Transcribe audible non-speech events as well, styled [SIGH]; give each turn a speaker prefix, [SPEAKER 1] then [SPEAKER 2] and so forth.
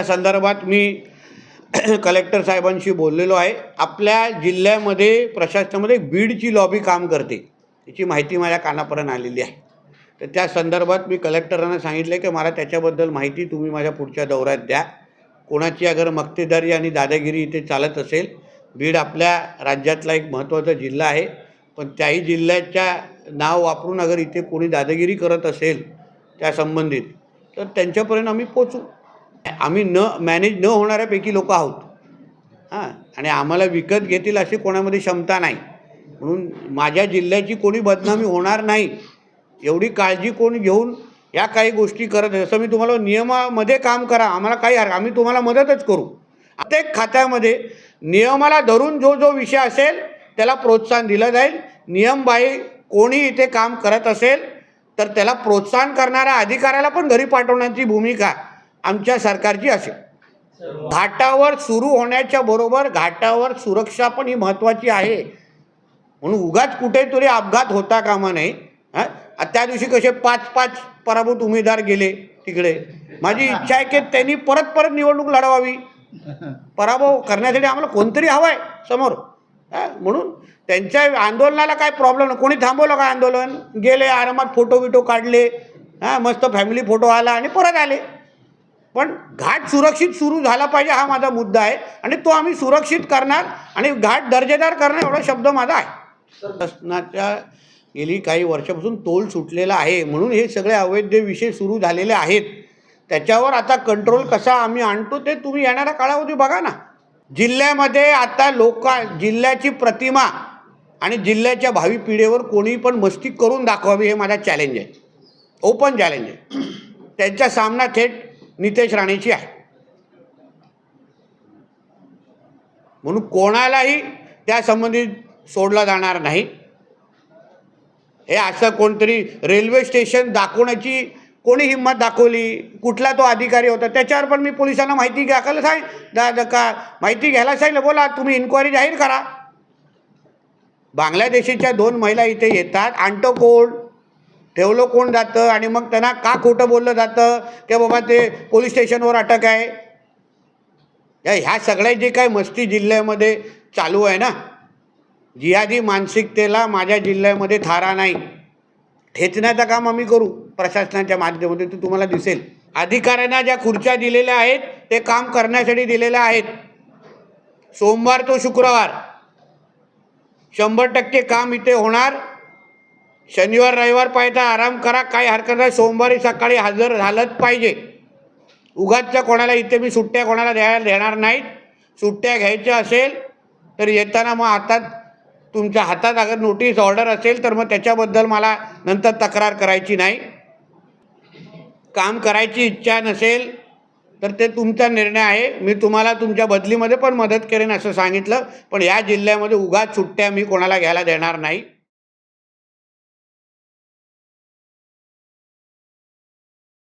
[SPEAKER 1] या संदर्भात मी [CLEARS THROAT] कलेक्टर साहेबांशी बोललेलो आहे. आपल्या जिल्ह्यामध्ये प्रशासनामध्ये बीडची लॉबी काम करते. याची माहिती माझ्या कानापर्यंत आलेली आहे. तर त्या संदर्भात मी कलेक्टरांना सांगितलं की मला त्याच्याबद्दल माहिती तुम्ही माझ्या पुढच्या दौऱ्यात द्या. कोणाची अगर मक्तेदारी आणि दादागिरी इथे चालत असेल बीड आपल्या राज्यातला एक महत्त्वाचा जिल्हा आहे. पण त्याही जिल्ह्याच्या नाव वापरून अगर इथे कोणी दादागिरी करत असेल त्या संबंधित तर त्यांच्यापर्यंत आम्ही पोचू आम्ही न मॅनेज न होणाऱ्यापैकी लोक आहोत. हां आणि आम्हाला विकत घेतील अशी कोणामध्ये क्षमता नाही. म्हणून माझ्या जिल्ह्याची कोणी बदनामी होणार नाही. एवढी काळजी कोण घेऊन या काही गोष्टी करत आहे. जसं मी तुम्हाला नियमामध्ये काम करा आम्हाला काही हर आम्ही तुम्हाला मदतच करू. प्रत्येक खात्यामध्ये नियमाला धरून जो जो विषय असेल त्याला प्रोत्साहन दिलं जाईल. नियमबाई कोणी इथे काम करत असेल तर त्याला प्रोत्साहन करणाऱ्या अधिकाऱ्याला पण घरी पाठवण्याची भूमिका आमच्या सरकारची असेल. घाटावर सुरू होण्याच्या बरोबर घाटावर सुरक्षा पण ही महत्त्वाची आहे. म्हणून उगाच कुठेतरी अपघात होता कामा नये. हां? त्या दिवशी कसे पाच पाच पराभूत उमेदवार गेले तिकडे. माझी इच्छा आहे की त्यांनी परत परत निवडणूक लढवावी. पराभव करण्यासाठी आम्हाला कोणतरी हवं आहे समोर म्हणून त्यांच्या आंदोलनाला काय प्रॉब्लेम नाही. कोणी थांबवलं का आंदोलन? गेले आरामात फोटो बिटो काढले. हां? मस्त फॅमिली फोटो आला आणि परत आले. पण घाट सुरक्षित सुरू झाला पाहिजे हा माझा मुद्दा आहे. आणि तो आम्ही सुरक्षित करणार आणि घाट दर्जेदार करणार एवढा शब्द माझा आहे. शासनाच्या गेली काही वर्षापासून तोल सुटलेला आहे. म्हणून हे सगळे अवैध विषय सुरू झालेले आहेत. त्याच्यावर आता कंट्रोल कसा आम्ही आणतो ते तुम्ही येणाऱ्या काळामध्ये बघा ना. जिल्ह्यामध्ये आता लोका जिल्ह्याची प्रतिमा आणि जिल्ह्याच्या भावी पिढीवर कोणी पण मस्ती करून दाखवावी हे माझा चॅलेंज आहे. ओपन चॅलेंज आहे. त्यांचा सामना थेट नितेश राणेची आहे. म्हणून कोणालाही त्या संबंधित सोडला जाणार नाही. हे असं कोणतरी रेल्वे स्टेशन दाखवण्याची कोणी हिंमत दाखवली कुठला तो अधिकारी होता त्याच्यावर पण मी पोलिसांना माहिती घ्यायला सांग दा का माहिती घ्यायला सांगितलं बोला तुम्ही इन्क्वायरी जाहीर करा. बांगलादेशीच्या दोन महिला इथे येतात आंटो कोण ठेवलं कोण जातं? आणि मग त्यांना का खोटं बोललं जातं? की बाबा ते पोलीस स्टेशनवर अटक आहे? या ह्या सगळ्या जे काय मस्ती जिल्ह्यामध्ये चालू आहे ना जियादी मानसिकतेला माझ्या जिल्ह्यामध्ये थारा नाही. ठेचण्याचं काम आम्ही करू प्रशासनाच्या माध्यमातून ते तुम्हाला दिसेल. अधिकाऱ्यांना ज्या खुर्च्या दिलेल्या आहेत ते काम करण्यासाठी दिलेल्या आहेत. सोमवार तो शुक्रवार. शंभर टक्के काम इथे होणार. शनिवार रविवार पाहिजे आराम करा. काही हरकत नाही. सोमवारी सकाळी हजर झालंच पाहिजे. उगाचच्या कोणाला इथे मी सुट्ट्या कोणाला द्यायला देणार नाहीत. सुट्ट्या घ्यायच्या असेल तर येताना मग हातात तुमच्या हातात अगर नोटीस ऑर्डर असेल तर मग त्याच्याबद्दल मला नंतर तक्रार करायची नाही. काम करायची इच्छा नसेल तर ते तुमचा निर्णय आहे. मी तुम्हाला तुमच्या बदलीमध्ये पण मदत करेन असं सांगितलं. पण या जिल्ह्यामध्ये उगाच सुट्ट्या मी कोणाला घ्यायला देणार नाही.